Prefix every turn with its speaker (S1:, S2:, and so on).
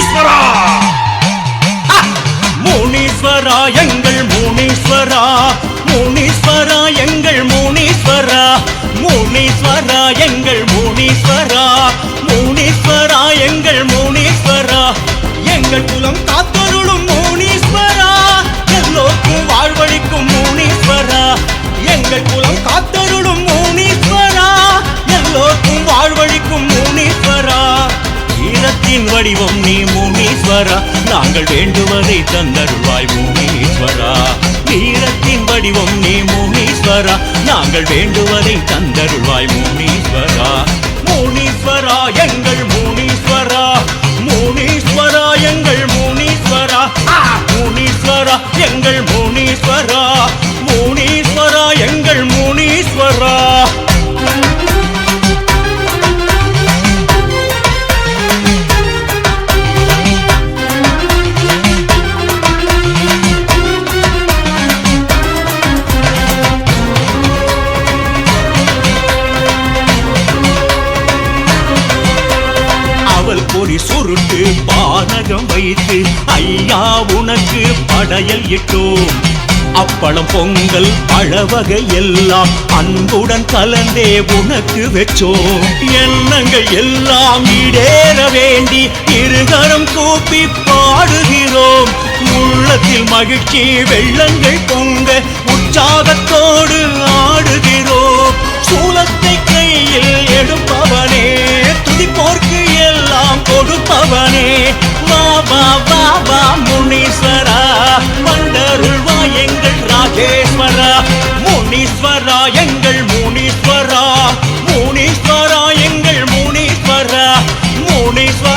S1: முனீஸ்வரா.
S2: முனீஸ்வரா எங்கள் முனீஸ்வரா. முனீஸ்வரா எங்கள் முனீஸ்வரா. முனீஸ்வரா எங்கள் முனீஸ்வரா. முனீஸ்வரா எங்கள் முனீஸ்வரா. எங்கள் குலம் காத்தருளும் முனீஸ்வரா. எல்லோருக்கும் வாழ்வழிக்கும் முனீஸ்வரா. எங்கள் குலம் காத்தருளும் முனீஸ்வரா. எல்லோருக்கும் வாழ்வழிக்கும் முனி ஞானத்தின் வடிவம் நீ முனீஸ்வரா. நாங்கள் வேண்டுவதை தந்தருள்வாய் முனீஸ்வரா. வீரத்தின் வடிவம் நீ முனீஸ்வரா. நாங்கள் வேண்டுவதை தந்தருள்வாய் முனீஸ்வரா. முனீஸ்வரா எங்கள் முனீஸ்வரா. முனீஸ்வரா எங்கள் முனீஸ்வரா. ஆ! முனீஸ்வரா எங்கள் முனீஸ்வரா. முனீஸ்வரா எங்கள் முனீஸ்வரா அவள் பொறி சுருட்டு பானகம் வைத்து ஐயா உனக்கு படையல் இட்டோம். அப்பளம் பொங்கல் பழவகை எல்லாம் அன்புடன் கலந்தே உனக்கு வச்சோம். எண்ணங்கள் எல்லாம் இடேற வேண்டி இருகரம் கூப்பி பாடுகிறோம். உள்ளத்தில் மகிழ்ச்சி வெள்ளங்கள் பொங்க உற்சாகத்தோடு ஆடுகிறோம். தேவனே வா வா வா வா முனீஸ்வரா. வந்தருள்வா எங்கள் ராஜேஸ்வரா. முனீஸ்வரா எங்கள் முனீஸ்வரா. முனீஸ்வரா எங்கள் முனீஸ்வரா. முனீஸ்வரா